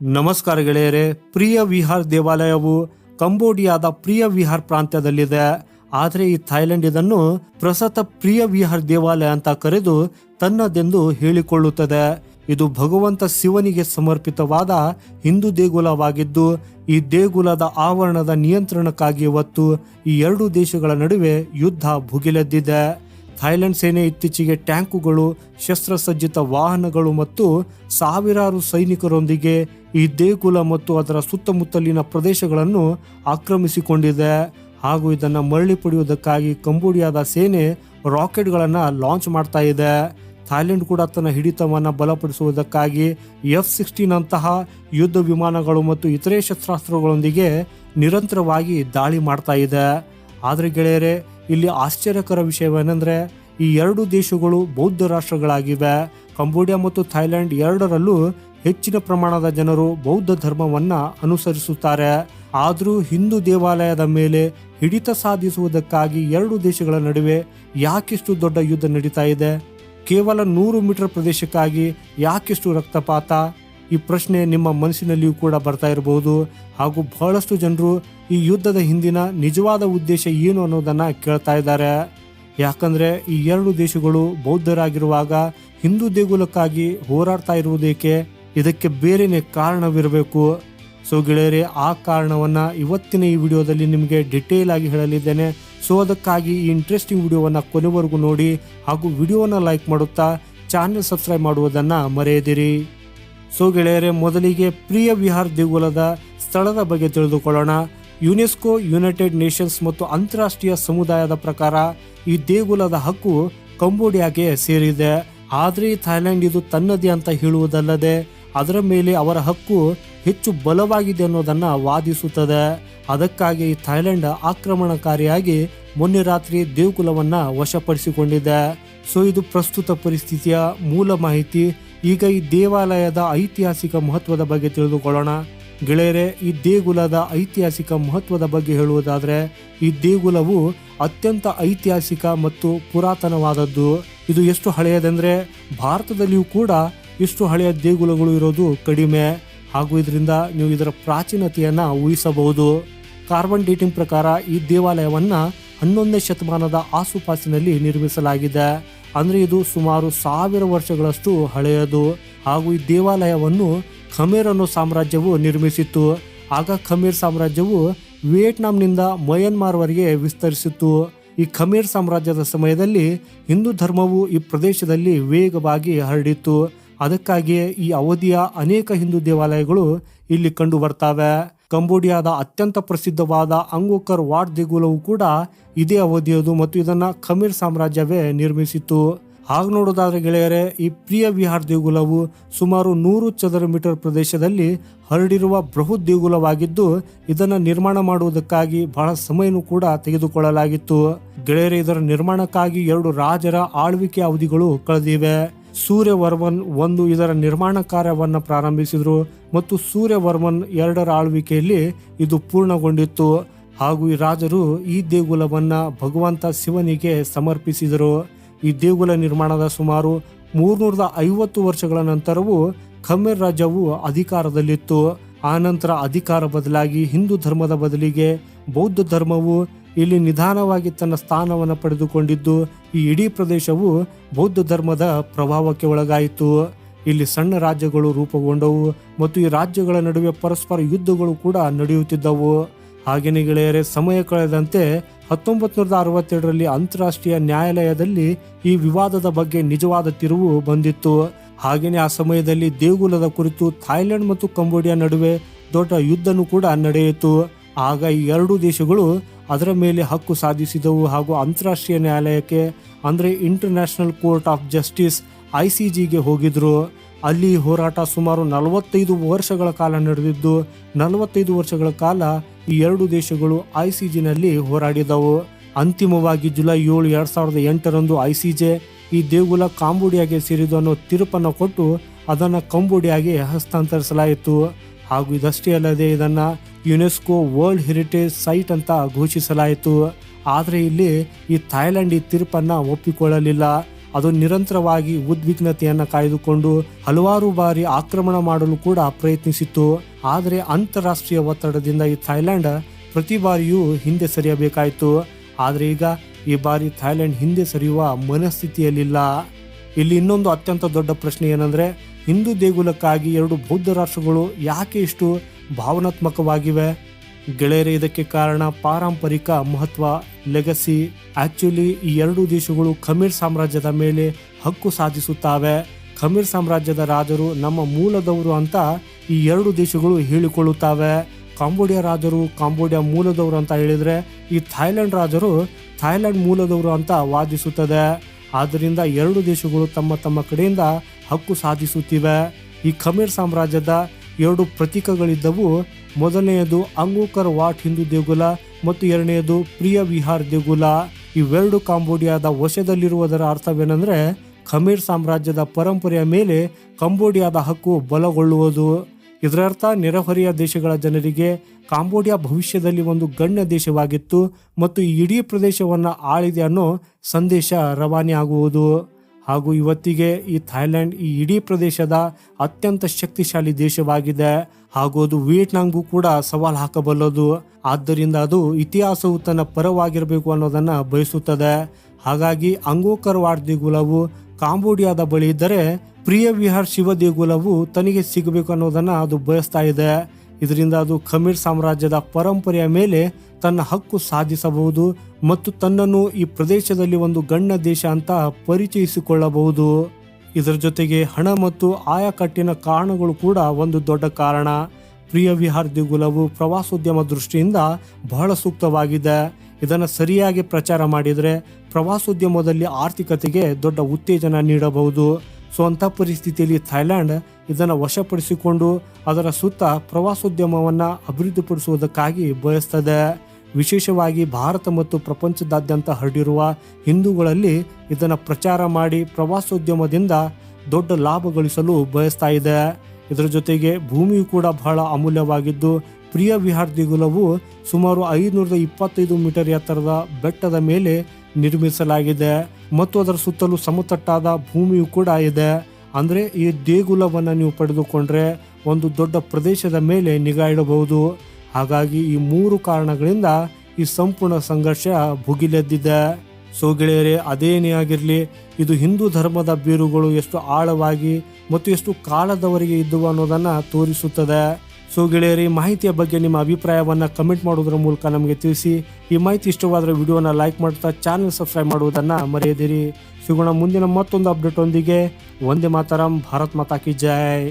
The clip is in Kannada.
ನಮಸ್ಕಾರ ಗೆಳೆಯರೆ, ಪ್ರಿಯ ವಿಹಾರ್ ದೇವಾಲಯವು ಕಂಬೋಡಿಯಾದ ಪ್ರಿಯ ವಿಹಾರ್ ಪ್ರಾಂತ್ಯದಲ್ಲಿದೆ. ಆದರೆ ಈ ಥೈಲ್ಯಾಂಡ್ ಇದನ್ನು ಪ್ರಸತ ಪ್ರಿಯ ವಿಹಾರ್ ದೇವಾಲಯ ಅಂತ ಕರೆದು ತನ್ನದೆಂದು ಹೇಳಿಕೊಳ್ಳುತ್ತದೆ. ಇದು ಭಗವಂತ ಶಿವನಿಗೆ ಸಮರ್ಪಿತವಾದ ಹಿಂದೂ ದೇಗುಲವಾಗಿದ್ದು, ಈ ದೇಗುಲದ ಆವರಣದ ನಿಯಂತ್ರಣಕ್ಕಾಗಿ ಇವತ್ತು ಈ ಎರಡು ದೇಶಗಳ ನಡುವೆ ಯುದ್ಧ ಭುಗಿಲೆದ್ದಿದೆ. ಥೈಲ್ಯಾಂಡ್ ಸೇನೆ ಇತ್ತೀಚೆಗೆ ಟ್ಯಾಂಕುಗಳು, ಶಸ್ತ್ರಸಜ್ಜಿತ ವಾಹನಗಳು ಮತ್ತು ಸಾವಿರಾರು ಸೈನಿಕರೊಂದಿಗೆ ಈ ದೇಗುಲ ಮತ್ತು ಅದರ ಸುತ್ತಮುತ್ತಲಿನ ಪ್ರದೇಶಗಳನ್ನು ಆಕ್ರಮಿಸಿಕೊಂಡಿದೆ. ಹಾಗೂ ಇದನ್ನು ಮರಳಿ ಪಡೆಯುವುದಕ್ಕಾಗಿ ಕಂಬೋಡಿಯಾದ ಸೇನೆ ರಾಕೆಟ್ಗಳನ್ನು ಲಾಂಚ್ ಮಾಡ್ತಾ ಇದೆ. ಥಾಯ್ಲೆಂಡ್ ಕೂಡ ತನ್ನ ಹಿಡಿತವನ್ನು ಬಲಪಡಿಸುವುದಕ್ಕಾಗಿ ಎಫ್ ಸಿಕ್ಸ್ಟೀನ್ ಅಂತಹ ಯುದ್ಧ ವಿಮಾನಗಳು ಮತ್ತು ಇತರೆ ಶಸ್ತ್ರಾಸ್ತ್ರಗಳೊಂದಿಗೆ ನಿರಂತರವಾಗಿ ದಾಳಿ ಮಾಡ್ತಾ ಇದೆ. ಆದರೆ ಗೆಳೆಯರೆ ಇಲ್ಲಿ ಆಶ್ಚರ್ಯಕರ ವಿಷಯವೇನೆಂದರೆ ಈ ಎರಡು ದೇಶಗಳು ಬೌದ್ಧ ರಾಷ್ಟ್ರಗಳಾಗಿವೆ. ಕಂಬೋಡಿಯಾ ಮತ್ತು ಥೈಲ್ಯಾಂಡ್ ಎರಡರಲ್ಲೂ ಹೆಚ್ಚಿನ ಪ್ರಮಾಣದ ಜನರು ಬೌದ್ಧ ಧರ್ಮವನ್ನ ಅನುಸರಿಸುತ್ತಾರೆ. ಆದರೂ ಹಿಂದೂ ದೇವಾಲಯದ ಮೇಲೆ ಹಿಡಿತ ಸಾಧಿಸುವುದಕ್ಕಾಗಿ ಎರಡು ದೇಶಗಳ ನಡುವೆ ಯಾಕಿಷ್ಟು ದೊಡ್ಡ ಯುದ್ಧ ನಡೀತಾ ಇದೆ? ಕೇವಲ ನೂರು ಮೀಟರ್ ಪ್ರದೇಶಕ್ಕಾಗಿ ಯಾಕಿಷ್ಟು ರಕ್ತಪಾತ? ಈ ಪ್ರಶ್ನೆ ನಿಮ್ಮ ಮನಸ್ಸಿನಲ್ಲಿಯೂ ಕೂಡ ಬರ್ತಾ ಇರಬಹುದು. ಹಾಗೂ ಬಹಳಷ್ಟು ಜನರು ಈ ಯುದ್ಧದ ಹಿಂದಿನ ನಿಜವಾದ ಉದ್ದೇಶ ಏನು ಅನ್ನೋದನ್ನ ಕೇಳ್ತಾ ಇದ್ದಾರೆ. ಯಾಕಂದ್ರೆ ಈ ಎರಡು ದೇಶಗಳು ಬೌದ್ಧರಾಗಿರುವಾಗ ಹಿಂದೂ ದೇಗುಲಕ್ಕಾಗಿ ಹೋರಾಡ್ತಾ ಇರುವುದೇಕೆ? ಇದಕ್ಕೆ ಬೇರೆನೆ ಕಾರಣವಿರಬೇಕು? ಸೊ ಗೆಳೆಯರೆ, ಆ ಕಾರಣವನ್ನ ಇವತ್ತಿನ ಈ ವಿಡಿಯೋದಲ್ಲಿ ನಿಮಗೆ ಡಿಟೇಲ್ ಆಗಿ ಹೇಳಲಿದ್ದೇನೆ. ಸೊ ಅದಕ್ಕಾಗಿ ಈ ಇಂಟ್ರೆಸ್ಟಿಂಗ್ ವಿಡಿಯೋವನ್ನು ಕೊನೆವರೆಗೂ ನೋಡಿ ಹಾಗೂ ವಿಡಿಯೋವನ್ನು ಲೈಕ್ ಮಾಡುತ್ತಾ ಚಾನೆಲ್ ಸಬ್ಸ್ಕ್ರೈಬ್ ಮಾಡುವುದನ್ನು ಮರೆಯದಿರಿ. ಸೊ ಗೆಳೆಯರೆ, ಮೊದಲಿಗೆ ಪ್ರಿಯ ವಿಹಾರ್ ದೇಗುಲದ ಸ್ಥಳದ ಬಗ್ಗೆ ತಿಳಿದುಕೊಳ್ಳೋಣ. ಯುನೆಸ್ಕೋ, ಯುನೈಟೆಡ್ ನೇಷನ್ಸ್ ಮತ್ತು ಅಂತಾರಾಷ್ಟ್ರೀಯ ಸಮುದಾಯದ ಪ್ರಕಾರ ಈ ದೇಗುಲದ ಹಕ್ಕು ಕಂಬೋಡಿಯಾಗೆ ಸೇರಿದೆ. ಆದರೆ ಥೈಲ್ಯಾಂಡ್ ಇದು ತನ್ನದೇ ಅಂತ ಹೇಳುವುದಲ್ಲದೆ, ಅದರ ಮೇಲೆ ಅವರ ಹಕ್ಕು ಹೆಚ್ಚು ಬಲವಾಗಿದೆ ಅನ್ನೋದನ್ನ ವಾದಿಸುತ್ತದೆ. ಅದಕ್ಕಾಗಿ ಈ ಥೈಲ್ಯಾಂಡ್ ಆಕ್ರಮಣಕಾರಿಯಾಗಿ ಮೊನ್ನೆ ರಾತ್ರಿ ದೇಗುಲವನ್ನ ವಶಪಡಿಸಿಕೊಂಡಿದೆ. ಸೊ ಇದು ಪ್ರಸ್ತುತ ಪರಿಸ್ಥಿತಿಯ ಮೂಲ ಮಾಹಿತಿ. ಈಗ ಈ ದೇವಾಲಯದ ಐತಿಹಾಸಿಕ ಮಹತ್ವದ ಬಗ್ಗೆ ತಿಳಿದುಕೊಳ್ಳೋಣ. ಗೆಳೆಯರೆ, ಈ ದೇಗುಲದ ಐತಿಹಾಸಿಕ ಮಹತ್ವದ ಬಗ್ಗೆ ಹೇಳುವುದಾದರೆ, ಈ ದೇಗುಲವು ಅತ್ಯಂತ ಐತಿಹಾಸಿಕ ಮತ್ತು ಪುರಾತನವಾದದ್ದು. ಇದು ಎಷ್ಟು ಹಳೆಯದೆಂದರೆ, ಭಾರತದಲ್ಲಿಯೂ ಕೂಡ ಇಷ್ಟು ಹಳೆಯ ದೇಗುಲಗಳು ಇರೋದು ಕಡಿಮೆ. ಹಾಗೂ ಇದರಿಂದ ನೀವು ಇದರ ಪ್ರಾಚೀನತೆಯನ್ನು ಊಹಿಸಬಹುದು. ಕಾರ್ಬನ್ ಡೇಟಿಂಗ್ ಪ್ರಕಾರ ಈ ದೇವಾಲಯವನ್ನ ಹನ್ನೊಂದನೇ ಶತಮಾನದ ಆಸುಪಾಸಿನಲ್ಲಿ ನಿರ್ಮಿಸಲಾಗಿದೆ. ಅಂದ್ರೆ ಇದು ಸುಮಾರು ಸಾವಿರ ವರ್ಷಗಳಷ್ಟು ಹಳೆಯದು. ಹಾಗೂ ಈ ದೇವಾಲಯವನ್ನು ಖಮೇರ್ ಅನ್ನೋ ಸಾಮ್ರಾಜ್ಯವು ನಿರ್ಮಿಸಿತ್ತು. ಆಗ ಖಮೇರ್ ಸಾಮ್ರಾಜ್ಯವು ವಿಯೆಟ್ನಾಂನಿಂದ ಮಯನ್ಮಾರ್ವರೆಗೆ ವಿಸ್ತರಿಸಿತ್ತು. ಈ ಖಮೇರ್ ಸಾಮ್ರಾಜ್ಯದ ಸಮಯದಲ್ಲಿ ಹಿಂದೂ ಧರ್ಮವು ಈ ಪ್ರದೇಶದಲ್ಲಿ ವೇಗವಾಗಿ ಹರಡಿತ್ತು. ಅದಕ್ಕಾಗಿಯೇ ಈ ಅವಧಿಯ ಅನೇಕ ಹಿಂದೂ ದೇವಾಲಯಗಳು ಇಲ್ಲಿ ಕಂಡು ಬರ್ತವೆ. ಕಂಬೋಡಿಯಾದ ಅತ್ಯಂತ ಪ್ರಸಿದ್ಧವಾದ ಅಂಗೋಕರ್ ವಾಟ್ ದೇಗುಲವು ಕೂಡ ಇದೇ ಅವಧಿಯದು ಮತ್ತು ಇದನ್ನ ಖಮೀರ್ ಸಾಮ್ರಾಜ್ಯವೇ ನಿರ್ಮಿಸಿತ್ತು. ಹಾಗೆ ನೋಡೋದಾದ್ರೆ ಗೆಳೆಯರೆ, ಈ ಪ್ರಿಯ ವಿಹಾರ್ ದೇಗುಲವು ಸುಮಾರು ನೂರು ಚದರ ಮೀಟರ್ ಪ್ರದೇಶದಲ್ಲಿ ಹರಡಿರುವ ಬೃಹತ್ ದೇಗುಲವಾಗಿದ್ದು, ಇದನ್ನ ನಿರ್ಮಾಣ ಮಾಡುವುದಕ್ಕಾಗಿ ಬಹಳ ಸಮಯನೂ ಕೂಡ ತೆಗೆದುಕೊಳ್ಳಲಾಗಿತ್ತು. ಗೆಳೆಯರೆ, ಇದರ ನಿರ್ಮಾಣಕ್ಕಾಗಿ ಎರಡು ರಾಜರ ಆಳ್ವಿಕೆ ಅವಧಿಗಳು ಕಳೆದಿವೆ. ಸೂರ್ಯವರ್ಮನ್ ಒಂದು ಇದರ ನಿರ್ಮಾಣ ಕಾರ್ಯವನ್ನು ಪ್ರಾರಂಭಿಸಿದರು ಮತ್ತು ಸೂರ್ಯವರ್ಮನ್ ಎರಡರ ಆಳ್ವಿಕೆಯಲ್ಲಿ ಇದು ಪೂರ್ಣಗೊಂಡಿತ್ತು. ಹಾಗೂ ಈ ರಾಜರು ಈ ದೇಗುಲವನ್ನು ಭಗವಂತ ಶಿವನಿಗೆ ಸಮರ್ಪಿಸಿದರು. ಈ ದೇಗುಲ ನಿರ್ಮಾಣದ ಸುಮಾರು ಮೂರ್ನೂರದ ಐವತ್ತು ವರ್ಷಗಳ ನಂತರವೂ ಖಮೇರ್ ರಾಜ್ಯವು ಅಧಿಕಾರದಲ್ಲಿತ್ತು. ಆನಂತರ ನಂತರ ಅಧಿಕಾರ ಬದಲಾಗಿ ಹಿಂದೂ ಧರ್ಮದ ಬದಲಿಗೆ ಬೌದ್ಧ ಧರ್ಮವು ಇಲ್ಲಿ ನಿಧಾನವಾಗಿ ತನ್ನ ಸ್ಥಾನವನ್ನು ಪಡೆದುಕೊಂಡಿದ್ದು ಈ ಇಡೀ ಪ್ರದೇಶವು ಬೌದ್ಧ ಧರ್ಮದ ಪ್ರಭಾವಕ್ಕೆ ಒಳಗಾಯಿತು. ಇಲ್ಲಿ ಸಣ್ಣ ರಾಜ್ಯಗಳು ರೂಪುಗೊಂಡವು ಮತ್ತು ಈ ರಾಜ್ಯಗಳ ನಡುವೆ ಪರಸ್ಪರ ಯುದ್ಧಗಳು ಕೂಡ ನಡೆಯುತ್ತಿದ್ದವು. ಹಾಗೆಯೇ ಗೆಳೆಯರೆ, ಸಮಯ ಕಳೆದಂತೆ ಹತ್ತೊಂಬತ್ತು ನೂರದ ಅರವತ್ತೆರಡರಲ್ಲಿ ಅಂತಾರಾಷ್ಟ್ರೀಯ ನ್ಯಾಯಾಲಯದಲ್ಲಿ ಈ ವಿವಾದದ ಬಗ್ಗೆ ನಿಜವಾದ ತಿರುವು ಬಂದಿತ್ತು. ಹಾಗೆಯೇ ಆ ಸಮಯದಲ್ಲಿ ದೇಗುಲದ ಕುರಿತು ಥಾಯ್ಲೆಂಡ್ ಮತ್ತು ಕಂಬೋಡಿಯಾ ನಡುವೆ ದೊಡ್ಡ ಯುದ್ಧನೂ ಕೂಡ ನಡೆಯಿತು. ಆಗ ಈ ಎರಡೂ ದೇಶಗಳು ಅದರ ಮೇಲೆ ಹಕ್ಕು ಸಾಧಿಸಿದವು ಹಾಗೂ ಅಂತಾರಾಷ್ಟ್ರೀಯ ನ್ಯಾಯಾಲಯಕ್ಕೆ, ಅಂದರೆ international court of justice I C ಜಿಗೆ ಹೋಗಿದ್ರು. ಅಲ್ಲಿ ಹೋರಾಟ ಸುಮಾರು ನಲವತ್ತೈದು ವರ್ಷಗಳ ಕಾಲ ನಡೆದಿದ್ದು, ನಲವತ್ತೈದು ವರ್ಷಗಳ ಕಾಲ ಈ ಎರಡು ದೇಶಗಳು ಐ ಸಿ ಜಿನಲ್ಲಿ ಹೋರಾಡಿದವು. ಅಂತಿಮವಾಗಿ ಜುಲೈ ಏಳು, ಎರಡು ಸಾವಿರದ ಎಂಟರಂದು ಐ ಸಿ ಜೆ ಈ ದೇಗುಲ ಕಾಂಬೋಡಿಯಾಗೆ ಸೇರಿದು ಅನ್ನೋ ತೀರ್ಪನ್ನು ಕೊಟ್ಟು ಅದನ್ನು ಕಂಬೋಡಿಯಾಗೆ ಹಸ್ತಾಂತರಿಸಲಾಯಿತು. ಹಾಗೂ ಇದಷ್ಟೇ ಅಲ್ಲದೆ ಇದನ್ನ ಯುನೆಸ್ಕೋ ವರ್ಲ್ಡ್ ಹೆರಿಟೇಜ್ ಸೈಟ್ ಅಂತ ಘೋಷಿಸಲಾಯಿತು. ಆದರೆ ಇಲ್ಲಿ ಈ ಥಾಯ್ಲೆಂಡ್ ಈ ತೀರ್ಪನ್ನ ಒಪ್ಪಿಕೊಳ್ಳಲಿಲ್ಲ. ಅದು ನಿರಂತರವಾಗಿ ಉದ್ವಿಗ್ನತೆಯನ್ನು ಕಾಯ್ದುಕೊಂಡು ಹಲವಾರು ಬಾರಿ ಆಕ್ರಮಣ ಮಾಡಲು ಕೂಡ ಪ್ರಯತ್ನಿಸಿತ್ತು. ಆದರೆ ಅಂತಾರಾಷ್ಟ್ರೀಯ ಒತ್ತಡದಿಂದ ಈ ಥೈಲ್ಯಾಂಡ್ ಪ್ರತಿ ಬಾರಿಯೂ ಹಿಂದೆ ಸರಿಯಬೇಕಾಯಿತು. ಆದರೆ ಈಗ ಈ ಬಾರಿ ಥೈಲ್ಯಾಂಡ್ ಹಿಂದೆ ಸರಿಯುವ ಮನಸ್ಥಿತಿಯಲ್ಲಿಲ್ಲ. ಇಲ್ಲಿ ಇನ್ನೊಂದು ಅತ್ಯಂತ ದೊಡ್ಡ ಪ್ರಶ್ನೆ ಏನಂದ್ರೆ, ಹಿಂದೂ ದೇಗುಲಕ್ಕಾಗಿ ಎರಡು ಬೌದ್ಧ ರಾಷ್ಟ್ರಗಳು ಯಾಕೆ ಇಷ್ಟು ಭಾವನಾತ್ಮಕವಾಗಿವೆ. ಗೆಳೆಯರೆ, ಇದಕ್ಕೆ ಕಾರಣ ಪಾರಂಪರಿಕ ಮಹತ್ವ ಲೆಗಸಿ ಆಕ್ಚುಲಿ ಈ ಎರಡು ದೇಶಗಳು ಖಮೀರ್ ಸಾಮ್ರಾಜ್ಯದ ಮೇಲೆ ಹಕ್ಕು ಸಾಧಿಸುತ್ತವೆ. ಖಮೀರ್ ಸಾಮ್ರಾಜ್ಯದ ರಾಜರು ನಮ್ಮ ಮೂಲದವರು ಅಂತ ಈ ಎರಡು ದೇಶಗಳು ಹೇಳಿಕೊಳ್ಳುತ್ತವೆ. ಕಾಂಬೋಡಿಯಾ ರಾಜರು ಕಾಂಬೋಡಿಯಾ ಮೂಲದವರು ಅಂತ ಹೇಳಿದರೆ ಈ ಥಾಯ್ಲೆಂಡ್ ರಾಜರು ಥಾಯ್ಲೆಂಡ್ ಮೂಲದವರು ಅಂತ ವಾದಿಸುತ್ತದೆ. ಆದ್ದರಿಂದ ಎರಡು ದೇಶಗಳು ತಮ್ಮ ತಮ್ಮ ಕಡೆಯಿಂದ ಹಕ್ಕು ಸಾಧಿಸುತ್ತಿವೆ. ಈ ಖಮೀರ್ ಸಾಮ್ರಾಜ್ಯದ ಎರಡು ಪ್ರತೀಕಗಳಿದ್ದವು. ಮೊದಲನೆಯದು ಅಂಗೂಕರ್ ವಾಟ್ ಹಿಂದೂ ದೇಗುಲ ಮತ್ತು ಎರಡನೆಯದು ಪ್ರಿಯ ವಿಹಾರ್ ದೇಗುಲ. ಇವೆರಡು ಕಾಂಬೋಡಿಯಾದ ವಶದಲ್ಲಿರುವುದರ ಅರ್ಥವೇನೆಂದ್ರೆ ಖಮೀರ್ ಸಾಮ್ರಾಜ್ಯದ ಪರಂಪರೆಯ ಮೇಲೆ ಕಂಬೋಡಿಯಾದ ಹಕ್ಕು ಬಲಗೊಳ್ಳುವುದು. ಇದರರ್ಥ ನೆರೆಹೊರೆಯ ದೇಶಗಳ ಜನರಿಗೆ ಕಾಂಬೋಡಿಯಾ ಭವಿಷ್ಯದಲ್ಲಿ ಒಂದು ಗಣ್ಯ ದೇಶವಾಗಿತ್ತು ಮತ್ತು ಈ ಇಡೀ ಪ್ರದೇಶವನ್ನು ಆಳಿದೆ ಅನ್ನೋ ಸಂದೇಶ ರವಾನೆ ಆಗುವುದು ಹಾಗೂ ಇವತ್ತಿಗೆ ಈ ಥೈಲ್ಯಾಂಡ್ ಈ ಇಡೀ ಪ್ರದೇಶದ ಅತ್ಯಂತ ಶಕ್ತಿಶಾಲಿ ದೇಶವಾಗಿದೆ. ಹಾಗೂ ಅದು ವಿಯೆಟ್ನಾಂಗೂ ಕೂಡ ಸವಾಲು ಹಾಕಬಲ್ಲದು. ಆದ್ದರಿಂದ ಅದು ಇತಿಹಾಸವು ತನ್ನ ಪರವಾಗಿರಬೇಕು ಅನ್ನೋದನ್ನ ಬಯಸುತ್ತದೆ. ಹಾಗಾಗಿ ಅಂಗೋಕರ್ ವಾಡ್ ದೇಗುಲವು ಕಾಂಬೋಡಿಯಾದ ಬಳಿ ಇದ್ದರೆ ಪ್ರಿಯ ವಿಹಾರ್ ಶಿವ ದೇಗುಲವು ತನಗೆ ಸಿಗಬೇಕು ಅನ್ನೋದನ್ನ ಅದು ಬಯಸ್ತಾ ಇದೆ. ಇದರಿಂದ ಅದು ಖಮೀರ್ ಸಾಮ್ರಾಜ್ಯದ ಪರಂಪರೆಯ ಮೇಲೆ ತನ್ನ ಹಕ್ಕು ಸಾಧಿಸಬಹುದು ಮತ್ತು ತನ್ನನ್ನು ಈ ಪ್ರದೇಶದಲ್ಲಿ ಒಂದು ಗಣ್ಯ ದೇಶ ಅಂತ ಪರಿಚಯಿಸಿಕೊಳ್ಳಬಹುದು. ಇದರ ಜೊತೆಗೆ ಹಣ ಮತ್ತು ಆಯಕಟ್ಟಿನ ಕಾರಣಗಳು ಕೂಡ ಒಂದು ದೊಡ್ಡ ಕಾರಣ. ಪ್ರಿಯ ವಿಹಾರ್ ದಿಗುಲವು ಪ್ರವಾಸೋದ್ಯಮ ದೃಷ್ಟಿಯಿಂದ ಬಹಳ ಸೂಕ್ತವಾಗಿದೆ. ಇದನ್ನು ಸರಿಯಾಗಿ ಪ್ರಚಾರ ಮಾಡಿದರೆ ಪ್ರವಾಸೋದ್ಯಮದಲ್ಲಿ ಆರ್ಥಿಕತೆಗೆ ದೊಡ್ಡ ಉತ್ತೇಜನ ನೀಡಬಹುದು. ಸೊ ಅಂಥ ಪರಿಸ್ಥಿತಿಯಲ್ಲಿ ಥೈಲ್ಯಾಂಡ್ ಇದನ್ನು ವಶಪಡಿಸಿಕೊಂಡು ಅದರ ಸುತ್ತ ಪ್ರವಾಸೋದ್ಯಮವನ್ನು ಅಭಿವೃದ್ಧಿಪಡಿಸುವುದಕ್ಕಾಗಿ ಬಯಸ್ತದೆ. ವಿಶೇಷವಾಗಿ ಭಾರತ ಮತ್ತು ಪ್ರಪಂಚದಾದ್ಯಂತ ಹರಡಿರುವ ಹಿಂದೂಗಳಲ್ಲಿ ಇದನ್ನು ಪ್ರಚಾರ ಮಾಡಿ ಪ್ರವಾಸೋದ್ಯಮದಿಂದ ದೊಡ್ಡ ಲಾಭ ಗಳಿಸಲು ಬಯಸ್ತಾ ಇದೆ. ಇದರ ಜೊತೆಗೆ ಭೂಮಿಯು ಕೂಡ ಬಹಳ ಅಮೂಲ್ಯವಾಗಿದ್ದು, ಪ್ರಿಯ ವಿಹಾರ ದಿಗುಲವು ಸುಮಾರು ಐದುನೂರ ಇಪ್ಪತ್ತೈದು ಮೀಟರ್ ಎತ್ತರದ ಬೆಟ್ಟದ ಮೇಲೆ ನಿರ್ಮಿಸಲಾಗಿದೆ. ಮತ್ತು ಅದರ ಸುತ್ತಲೂ ಸಮತಟ್ಟಾದ ಭೂಮಿಯು ಕೂಡ ಇದೆ. ಅಂದ್ರೆ ಈ ದೇಗುಲವನ್ನು ನೀವು ಪಡೆದುಕೊಂಡ್ರೆ ಒಂದು ದೊಡ್ಡ ಪ್ರದೇಶದ ಮೇಲೆ ನಿಗಾ ಇಡಬಹುದು. ಹಾಗಾಗಿ ಈ ಮೂರು ಕಾರಣಗಳಿಂದ ಈ ಸಂಪೂರ್ಣ ಸಂಘರ್ಷ ಭುಗಿಲೆದ್ದಿದೆ. ಸೊ ಗೆಳೆಯರೇ ಅದೇನೇ ಆಗಿರಲಿ, ಇದು ಹಿಂದೂ ಧರ್ಮದ ಬೇರುಗಳು ಎಷ್ಟು ಆಳವಾಗಿ ಮತ್ತು ಎಷ್ಟು ಕಾಲದವರೆಗೆ ಇದ್ದವು ಅನ್ನೋದನ್ನ ತೋರಿಸುತ್ತದೆ. ಸೊ ಗೆಳೆಯರಿ ಮಾಹಿತಿಯ ಬಗ್ಗೆ ನಿಮ್ಮ ಅಭಿಪ್ರಾಯವನ್ನು ಕಮೆಂಟ್ ಮಾಡೋದ್ರ ಮೂಲಕ ನಮಗೆ ತಿಳಿಸಿ. ಈ ಮಾಹಿತಿ ಇಷ್ಟವಾದರೆ ವಿಡಿಯೋನ ಲೈಕ್ ಮಾಡ್ತಾ ಚಾನಲ್ ಸಬ್ಸ್ಕ್ರೈಬ್ ಮಾಡುವುದನ್ನ ಮರೆಯದಿರಿ. ಸಿಗೋಣ ಮುಂದಿನ ಮತ್ತೊಂದು ಅಪ್ಡೇಟ್ ಒಂದಿಗೆ. ಒಂದೇ ಮಾತರಂ, ಭಾರತ್ ಮಾತಾ ಕಿ ಜೈ.